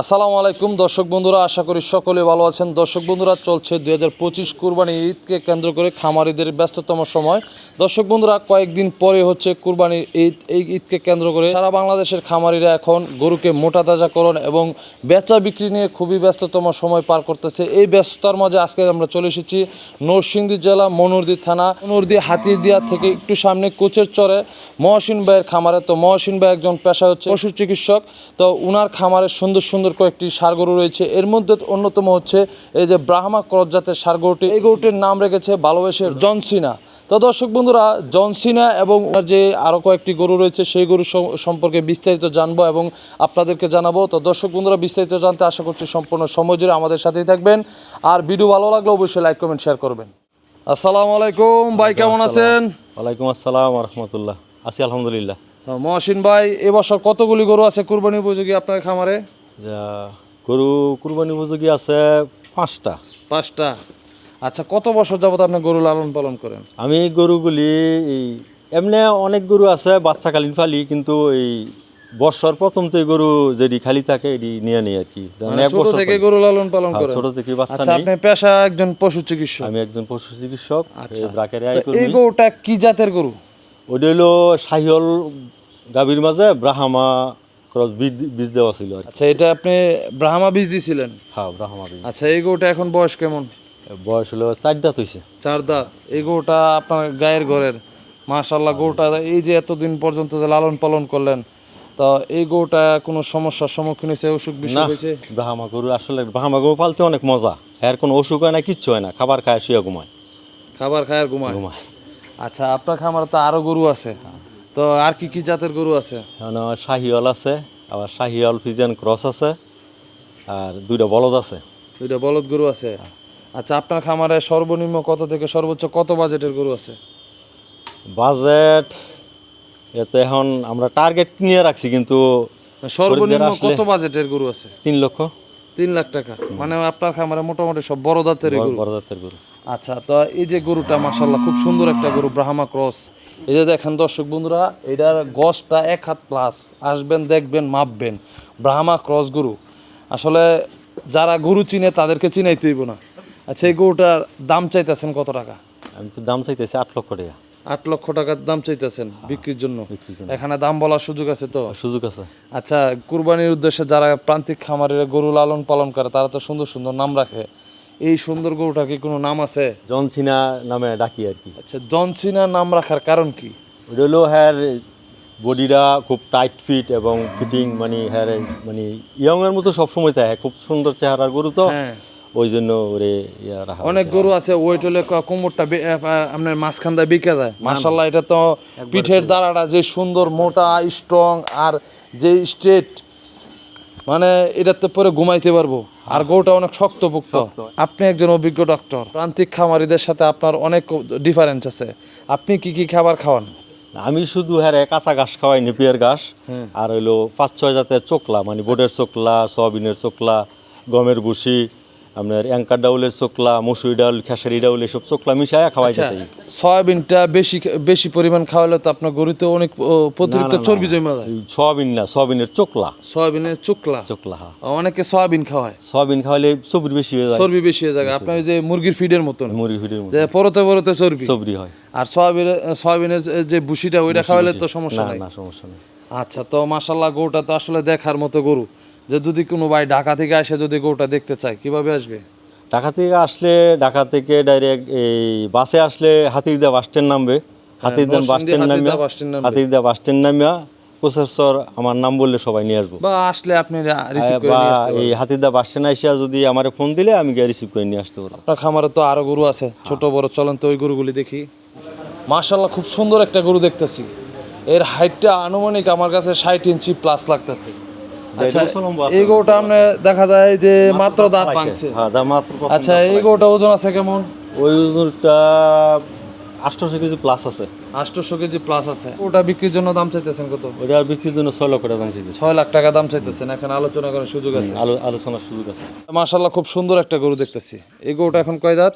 আসসালামু আলাইকুম, দর্শক বন্ধুরা, আশা করি সকলে ভালো আছেন। দর্শক বন্ধুরা, চলছে দুই হাজার পঁচিশ কুরবানি ঈদকে কেন্দ্র করে খামারিদের ব্যস্ততম সময়। দর্শক বন্ধুরা, কয়েকদিন পরে হচ্ছে কুরবানির ঈদ, এই ঈদকে কেন্দ্র করে সারা বাংলাদেশের খামারিরা এখন গরুকে মোটা তাজাকরণ এবং বেচা বিক্রি নিয়ে খুবই ব্যস্ততম সময় পার করতেছে। এই ব্যস্ততার মাঝে আজকে আমরা চলে এসেছি নরসিংদী জেলা, মনুরদি থানা, মনুরদি হাতিদিয়া থেকে একটু সামনে কোচের চরে। মহসিন ভাইয়ের খামারে, তো মহসিন ভাই একজন পেশা হচ্ছে পশু চিকিৎসক, তো উনার খামারে সুন্দর সুন্দর কয়েকটি সার গরু রয়েছে। এর মধ্যে অন্যতম হচ্ছে এই যে ব্রাহ্মা ক্রস জাতের সার গরুটি এই গরুটির নাম রেখেছে ভালোবেসের জনসিনা তো দর্শক বন্ধুরা জনসিনা এবং যে আরও কয়েকটি গরু রয়েছে সেই গরু সম্পর্কে বিস্তারিত জানব এবং আপনাদেরকে জানাব। তো দর্শক বন্ধুরা বিস্তারিত জানতে আশা করছি সম্পূর্ণ সময় জুড়ে আমাদের সাথেই থাকবেন। আর ভিডিও ভালো লাগলে অবশ্যই লাইক কমেন্ট শেয়ার করবেন। আসসালামু আলাইকুম। ভাই কেমন আছেন? ওয়ালাইকুম আসসালাম রহমতুল্লাহ। আছি আলহামদুলিল্লাহ। মহসিন ভাই এবছর কতগুলি গরু আছে কুরবানি উপযোগী আপনার খামারে? গরু কুরবানি উপযোগী আছে পাঁচটা। পাঁচটা। আচ্ছা কত বছর যাবত আপনি গরু লালন পালন করেন? আমি গরুগুলি এই এমনি অনেক গরু আছে বাচ্চাকালীন ফালি কিন্তু এই বর্ষর প্রথম তো গরু যেটি খালি থাকে এটি নিয়ে নিই আর কি। মানে ছোট থেকে। গরু লালন পালন হ্যাঁ, করেন? ছোট থেকে বাচ্চা আচ্ছা আপনি পেশা একজন পশু চিকিৎসক। আমি একজন পশু চিকিৎসক আচ্ছা। এই গরুটা কি জাতের গরু? ওটা হলো শাহিওল গাভীর মাঝে ব্রাহ্মা ক্রস বীজ বীজ দেওয়া ছিল আর কি। আচ্ছা এটা আপনি ব্রাহ্মা বীজ দিছিলেন? হ্যাঁ ব্রাহ্মা বীজ। আচ্ছা এই গরুটা এখন বয়স কেমন? বয়স হলো চার দাঁত হয়েছে চার দাঁত। এই গরুটা আপনার গায়ের ঘরের মাশাল্লাহ গরুটা এই যে এতদিন পর্যন্ত যে লালন পালন করলেন তো এই গরুটা কোনো সমস্যার সম্মুখীন হয়েছে অসুখ বিসুখ হয়েছে ব্রাহ্মা গরু আসলে ব্রাহ্মা গরু পালতে অনেক মজা। এর কোনো অসুখ হয় না কিচ্ছু হয় না খাবার খায় শুয়ে ঘুমায়। খাবার খায় আর ঘুমায়। ঘুমায়। আচ্ছা আপনার খামারে তো আরও গরু আছে। তো আর কি কি জাতের গরু আছে? আমার শাহিওয়াল আছে আবার শাহিওয়াল ফিজিয়ান ক্রস আছে আর দুইটা বলদ আছে। দুইটা বলদ গরু আছে? আচ্ছা আপনার খামারে সর্বনিম্ন কত থেকে সর্বোচ্চ কত বাজেটের গরু আছে? বাজেট এতে এখন আমরা টার্গেট নিয়ে রাখছি কিন্তু সর্বনিম্ন কত বাজেটের গরু আছে? তিন লক্ষ। তিন লাখ টাকা। মানে আপনার খামারে মোটামুটি সব বড় দাঁতের গরু। বড় জাতের গরু। আচ্ছা তো এই যে গরুটা মার্শাল্লাহ খুব সুন্দর একটা গরু ব্রাহ্মা ক্রস। এই যে দেখেন দর্শক বন্ধুরা এটার গছটা এক হাত প্লাস আসবেন দেখবেন মাপবেন। ব্রাহ্মা ক্রস গরু। আসলে যারা গরু চিনে তাদেরকে চিনাই তুইব না। আচ্ছা এই গরুটার দাম চাইতেছেন কত টাকা? আমি তো দাম চাইতেছি আট লক্ষ টাকা। আট লক্ষ টাকার দাম চাইতেছেন বিক্রির জন্য? বিক্রির জন্য। এখানে দাম বলার সুযোগ আছে তো? সুযোগ আছে। আচ্ছা কুরবানির উদ্দেশ্যে যারা প্রান্তিক খামারের গরু লালন পালন করে তারা তো সুন্দর সুন্দর নাম রাখে। এই সুন্দর গরুটার কি কোনো নাম আছে? জনসিনা নামে ডাকি আর কি। আচ্ছা জনসিনা নাম রাখার কারণ কি? ওটা হলো হ্যার বডিটা খুব টাইট ফিট এবং ফিটিং মানে হ্যার মানে ইয়ং এর মতো সবসময় থাকে খুব সুন্দর চেহারার গরু তো। হ্যাঁ। ওই জন্য ওরে ইয়া রাখা অনেক গরু আছে ওয়েট হলে ক- কোমরটা আপনার মাঝখান দিয়ে বিকে যায়। মার্শাল্লাহ এটা তো পিঠের দাঁড়াটা যে সুন্দর মোটা স্ট্রং আর যে স্ট্রেট মানে এটাতে পরে ঘুমাইতে পারব। আর গোটা অনেক শক্তপোক্ত। আপনি একজন অভিজ্ঞ ডক্টর প্রান্তিক খামারিদের সাথে আপনার অনেক ডিফারেন্স আছে। আপনি কি কি খাবার খাওয়ান? আমি শুধু হ্যাঁ কাঁচা ঘাস খাওয়াই নেপিয়ার ঘাস। আর হইল পাঁচ ছয় জাতের চোকলা মানে বোটের চোকলা সয়াবিনের চোকলা গমের ভুসি আপনার অ্যাঙ্কার ডাউলের চোকলা মসুরি ডাউল খেসারি ডাউল এসব চোকলা মিশায় খাওয়াই আচ্ছা যেতে সয়াবিনটা বেশি বেশি পরিমাণ খাওয়ালে তো আপনার গরুতে অনেক ও, প্রতিরিক্ত চর্বি জমে যায়। সয়াবিন না সয়াবিনের চোকলা সয়াবিনের চুকলা চোকলা হ্যাঁ। অনেকে সয়াবিন খাওয়ায়। সয়াবিন খাওয়ালে চবরি বেশি হয়ে যায়। চর্বি বেশি হয়ে যায়। আপনার যে মুরগির ফিডের মতন। মুরগি ফিটের মতো যে পরতে পরতে চর্বি। চবরি হয়। আর সয়াবিনের সয়াবিনের যে- ভুসিটা ওইটা খাওয়ালে তো সমস্যা নাই। না সমস্যা নেই। আচ্ছা তো মাশাল্লাহ গরুটা তো আসলে দেখার মতো গরু। যে যদি কোনো ভাই ঢাকা থেকে আসে যদি গরুটা দেখতে চায় কীভাবে আসবে? ঢাকা থেকে আসলে ঢাকা থেকে ডাইরেক্ট এই বাসে আসলে হাতিরদা বাস স্ট্যান্ড নামবে। হাতিরদা বাস স্ট্যান্ড নামিয়া হাতিরদা বাস স্ট্যান্ড নামবে। হাতিরদা বাস স্ট্যান্ড নামিয়া প্রসেসর আমার নাম বললে সবাই নিয়ে আসব। বা আসলে আপনি রিসিভ করে বা নিয়ে আসতে এই হাতিরদা বাস স্ট্যান্ড আসিয়া যদি আমার ফোন দিলে আমি গিয়ে রিসিভ করে নিয়ে আসতে পারব। আপনার খামারে তো আরও গরু আছে ছোট বড় চলেন তো ওই গরুগুলি দেখি। মাশাল্লাহ খুব সুন্দর একটা গরু দেখতেছি। এর হাইটটা আনুমানিক আমার কাছে ষাট ইঞ্চি প্লাস লাগতেছে। এই গরুটা আপনার দেখা যায় যে মাত্র দাঁত ভাঙছে। হ্যাঁ দা মাত্র প্রথম আচ্ছা এই। গরুটা ওজন আছে কেমন? ওই ওজনটা আটশোশো কেজি প্লাস আছে। আটশোশো কেজি প্লাস আছে। ওটা বিক্রির জন্য দাম চাইতেছেন কত? ওটা বিক্রির জন্য ছয় লক্ষ টাকা দাম চাইছে ছয় লাখ টাকা দাম চাইতেছেন। এখন আলোচনা করার সুযোগ আছে। আলোচনার সুযোগ আছে। মাশাল্লাহ খুব সুন্দর একটা গরু দেখতেছি। এই গরুটা এখন কয় দাঁত?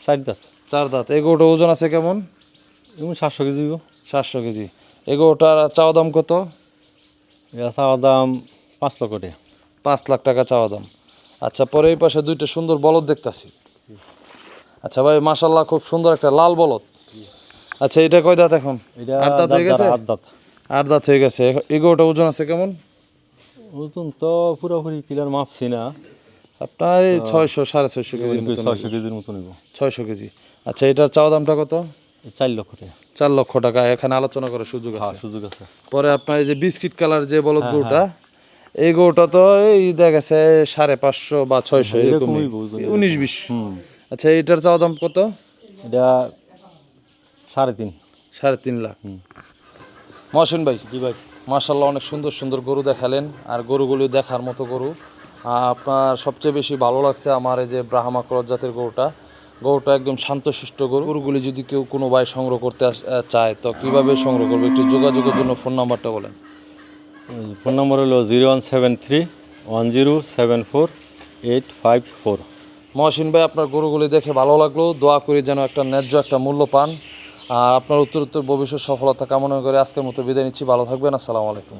চার দাঁত। চার দাঁত। এই গরুটা ওজন আছে কেমন? এবং সাতশো কেজি সাতশো কেজি। এই গরুটার চাওয়া দাম কত? চাওয়া দাম পাঁচ লক্ষ টাকা। পাঁচ লাখ টাকা চাওয়া দাম। আচ্ছা পরে এই পাশে দুইটা সুন্দর বলদ দেখতাছি। আচ্ছা ভাই মাশাল্লাহ খুব সুন্দর একটা লাল বলদ। আচ্ছা এটা কয় দাঁত এখন? আট দাঁত হয়ে গেছে? আট দাঁত। আট দাঁত হয়ে গেছে। এগোটা ওজন আছে কেমন? ওজন তো পুরোপুরি কিলার মাপছি না। আপনার এই ছয়শো সাড়ে ছয়শো কেজি ছয়শো কেজির মতো নিব ছয়শো কেজি। আচ্ছা এটার চাওয়া দামটা কত? চার লক্ষ টাকা। চার লক্ষ টাকা। এখানে আলোচনা করার সুযোগ হ্যাঁ আছে। সুযোগ আছে। পরে আপনার এই যে বিস্কিট কালার যে বলদ গরুটা এই গরুটা তো এই দেখা গেছে সাড়ে পাঁচশো বা ছয়শো এরকম উনিশ বিশ। আচ্ছা এটার চাওয়া দাম কত? এটা সাড়ে তিন। সাড়ে তিন লাখ। মহসিন ভাই জি ভাই। মাশাল্লাহ অনেক সুন্দর সুন্দর গরু দেখালেন আর গরুগুলি দেখার মতো গরু। আপনার সবচেয়ে বেশি ভালো লাগছে আমার এই যে ব্রাহ্মা ক্রস জাতের গরুটা। গরুটা একদম শান্তশিষ্ট গরু। গরুগুলি যদি কেউ কোনো ভাই সংগ্রহ করতে চায় তো কীভাবে সংগ্রহ করবে? একটু যোগাযোগের জন্য ফোন নাম্বারটা বলেন। ফোন নম্বর হলো zero one seven three one zero seven four eight five four. Mohsin ভাই আপনার গরুগুলি দেখে ভালো লাগল। দোয়া করি যেন একটা ন্যায্য একটা মূল্য পান। আর আপনার উত্তর উত্তর ভবিষ্যৎ সফলতা কামনা করে আজকের মতো বিদায় নিচ্ছি। ভালো থাকবেন। আসসালামু আলাইকুম।